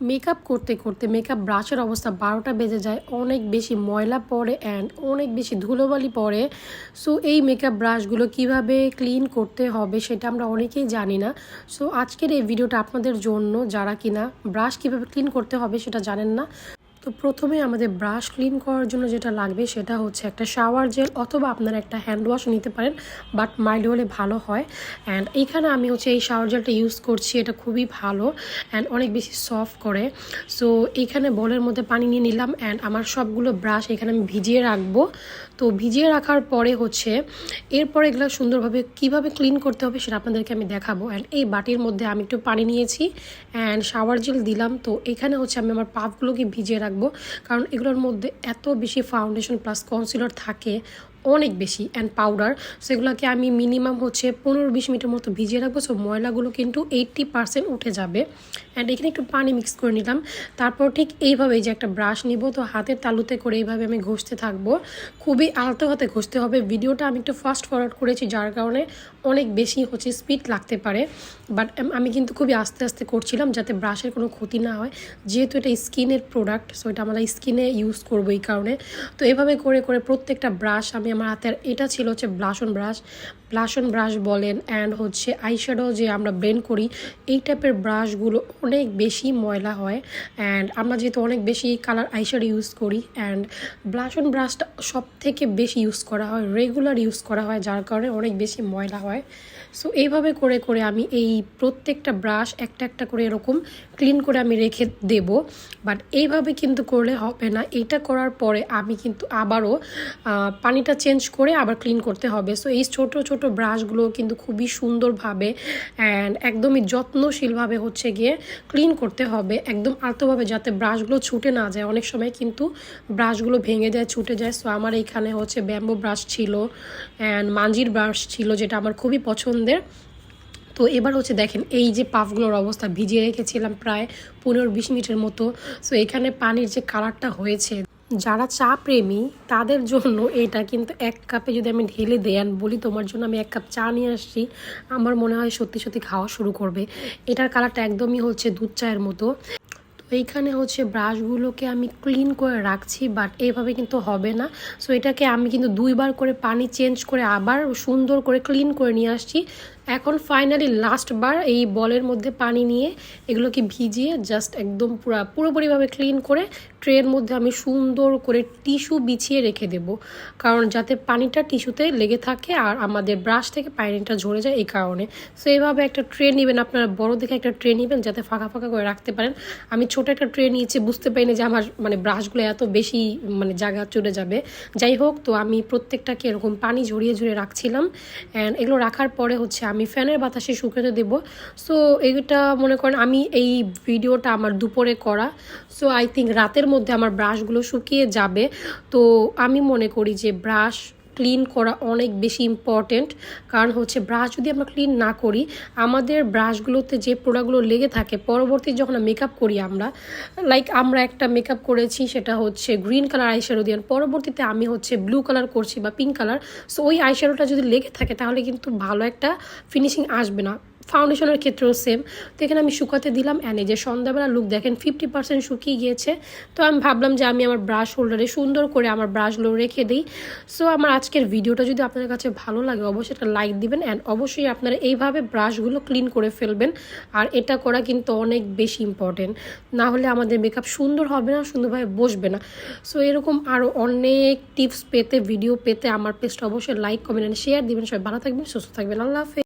Makeup করতে করতে makeup ব্রাশের অবস্থা বারোটা বেজে যায়, অনেক বেশি ময়লা পড়ে অ্যান্ড অনেক বেশি ধুলোবালি পড়ে। সো এই মেকআপ ব্রাশগুলো কীভাবে ক্লিন করতে হবে সেটা আমরা অনেকেই জানি না। সো আজকের এই ভিডিওটা আপনাদের জন্য, যারা কিনা ব্রাশ কীভাবে ক্লিন করতে হবে সেটা জানেন না। তো প্রথমে আমাদের ব্রাশ ক্লিন করার জন্য যেটা লাগবে সেটা হচ্ছে একটা শাওয়ার জেল অথবা আপনারা একটা হ্যান্ড ওয়াশ নিতে পারেন বাট মাইল্ড হলে ভালো হয়। অ্যান্ড এইখানে আমি হচ্ছে এই শাওয়ার জেলটা ইউজ করছি, এটা খুবই ভালো অ্যান্ড অনেক বেশি সফট করে। সো এইখানে বলের মধ্যে পানি নিয়ে নিলাম অ্যান্ড আমার সবগুলো ব্রাশ এখানে আমি ভিজিয়ে রাখব। তো ভিজিয়ে রাখার পরে হচ্ছে এরপর এগুলো সুন্দরভাবে কীভাবে ক্লিন করতে হবে সেটা আপনাদেরকে আমি দেখাবো। অ্যান্ড এই বাটির মধ্যে আমি একটু পানি নিয়েছি অ্যান্ড শাওয়ার জেল দিলাম। তো এখানে হচ্ছে আমি আমার পাপগুলোকে ভিজিয়ে রাখব। কারণ এগুলোর মধ্যে এত বেশি ফাউন্ডেশন প্লাস কনসিলার থাকে, অনেক বেশি অ্যান্ড পাউডার সেগুলোকে আমি মিনিমাম হচ্ছে পনেরো বিশ মিনিটের মতো ভিজিয়ে রাখব। সো ময়লাগুলো কিন্তু এইট্টি পার্সেন্ট উঠে যাবে। অ্যান্ড এখানে একটু পানি মিক্স করে নিলাম। তারপর ঠিক এইভাবেই যে একটা ব্রাশ নিব, তো হাতের তালুতে করে এইভাবে আমি ঘষতে থাকব। খুবই আলতো হাতে ঘষতে হবে। ভিডিওটা আমি একটু ফাস্ট ফরওয়ার্ড করেছি, যার কারণে অনেক বেশি হচ্ছে স্পিড লাগতে পারে বাট আমি কিন্তু খুবই আস্তে আস্তে করছিলাম যাতে ব্রাশের কোনো ক্ষতি না হয়। যেহেতু এটা স্কিনের প্রোডাক্ট সো এটা আমরা স্কিনে ইউজ করব এই কারণে। তো এভাবে করে করে প্রত্যেকটা ব্রাশ আমি আমার হাতের, এটা ছিল হচ্ছে blush on brush blush on brush বলেন অ্যান্ড হচ্ছে আইশ্যাডো যে আমরা ব্লেন্ড করি, এই টাইপের ব্রাশগুলো অনেক বেশি ময়লা হয়। অ্যান্ড আমরা যেহেতু অনেক বেশি কালার আইশ্যাডো ইউজ করি অ্যান্ড ব্লাশন ব্রাশটা সব থেকে বেশি ইউজ করা হয় রেগুলার ইউজ করা হয়, যার কারণে অনেক বেশি ময়লা হয়। সো এইভাবে করে করে আমি এই প্রত্যেকটা ব্রাশ একটা একটা করে এরকম ক্লিন করে আমি রেখে দেব। বাট এইভাবে কিন্তু করলে হবে না। এটা করার পরে আমি কিন্তু আবারও পানিটা চেঞ্জ করে আবার ক্লিন করতে হবে। সো এই ছোট ছোট ব্রাশগুলো কিন্তু খুবই সুন্দরভাবে অ্যান্ড একদমই যত্নশীলভাবে হচ্ছে গিয়ে ক্লিন করতে হবে। একদম আলতোভাবে যাতে ব্রাশগুলো ছুটে না যায়। অনেক সময় কিন্তু ব্রাশগুলো ভেঙে যায়, ছুটে যায়। সো আমার এইখানে হচ্ছে ব্যাম্বো ব্রাশ ছিল অ্যান্ড মাঞ্জির ব্রাশ ছিল, যেটা আমার খুবই পছন্দের। তো এবার হচ্ছে দেখেন, এই যে পাফগুলোর অবস্থা, ভিজিয়ে রেখেছিলাম প্রায় পনেরো বিশ মিনিটের মতো। সো এখানে পানির যে কালারটা হয়েছে, যারা চা প্রেমী, তাদের জন্য এটা কিন্তু এক কাপে যদি আমি ঢেলে দেন বলি তোমার জন্য আমি এক কাপ চা নিয়ে আসছি, আমার মনে হয় সত্যি সত্যি খাওয়া শুরু করবে। এটার কালারটা একদমই হচ্ছে দুধ চায়ের মতো। তো এইখানে হচ্ছে ব্রাশগুলোকে আমি ক্লিন করে রাখছি, বাট এইভাবে কিন্তু হবে না। সো এটাকে আমি কিন্তু দুইবার করে পানি চেঞ্জ করে আবার সুন্দর করে ক্লিন করে নিয়ে আসছি। এখন ফাইনালি লাস্টবার এই বলের মধ্যে পানি নিয়ে এগুলোকে ভিজিয়ে জাস্ট একদম পুরো, পুরোপুরিভাবে ক্লিন করে ট্রের মধ্যে আমি সুন্দর করে টিস্যু বিছিয়ে রেখে দেব। কারণ যাতে পানিটা টিস্যুতে লেগে থাকে আর আমাদের ব্রাশ থেকে পানিটা ঝরে যায় এই কারণে। সো এইভাবে একটা ট্রে নেবেন, আপনারা বড় দেখে একটা ট্রে নেবেন, যাতে ফাঁকা ফাঁকা করে রাখতে পারেন। আমি ছোট একটা ট্রে নিয়েছি, বুঝতে পারিনি যে আমার মানে ব্রাশগুলো এত বেশি মানে জায়গা চলে যাবে। যাই হোক, তো আমি প্রত্যেকটাকে এরকম পানি ঝরিয়ে ঝরিয়ে রাখছিলাম। অ্যান্ড এগুলো রাখার পরে হচ্ছে আমি ফ্যানের বাতাসে শুকাতে দেব। সো এটা মনে করেন আমি এই ভিডিওটা আমার দুপুরে করা। সো আই থিঙ্ক রাতের মধ্যে আমার ব্রাশগুলো শুকিয়ে যাবে। তো আমি মনে করি যে ব্রাশ ক্লিন করা অনেক বেশি ইম্পর্টেন্ট কারণ হচ্ছে ব্রাশ যদি আমরা ক্লিন না করি, আমাদের ব্রাশগুলোতে যে প্রোডাক্টগুলো লেগে থাকে, পরবর্তী যখন মেকআপ করি আমরা লাইক আমরা একটা মেকআপ করেছি, সেটা হচ্ছে গ্রিন কালার আইশ্যাডো দিয়ে, পরবর্তীতে আমি হচ্ছে ব্লু কালার করছি বা পিঙ্ক কালার সো ওই আইশ্যাডোটা যদি লেগে থাকে, তাহলে কিন্তু ভালো একটা ফিনিশিং আসবে না। ফাউন্ডেশনের ক্ষেত্রেও সেম তো এখানে আমি শুকাতে দিলাম অ্যান্ড এই যে সন্ধ্যাবেলা লুক দেখেন ফিফটি পার্সেন্ট শুকিয়ে গিয়েছে। তো আমি ভাবলাম যে আমি আমার ব্রাশ হোল্ডারে সুন্দর করে আমার ব্রাশগুলো রেখে দিই। সো আমার আজকের ভিডিওটা যদি আপনাদের কাছে ভালো লাগে, অবশ্যই একটা লাইক দিবেন অ্যান্ড অবশ্যই আপনারা এইভাবে ব্রাশগুলো ক্লিন করে ফেলবেন। আর এটা করা কিন্তু অনেক বেশি ইম্পর্টেন্ট না হলে আমাদের মেকআপ সুন্দর হবে না, সুন্দরভাবে বসবে না। সো এরকম আরও অনেক টিপস পেতে ভিডিও পেতে আমার পেজটা অবশ্যই লাইক কমেন্ট অ্যান্ড শেয়ার দিবেন। সবাই ভালো থাকবেন, সুস্থ থাকবেন। আল্লাহ হাফেজ।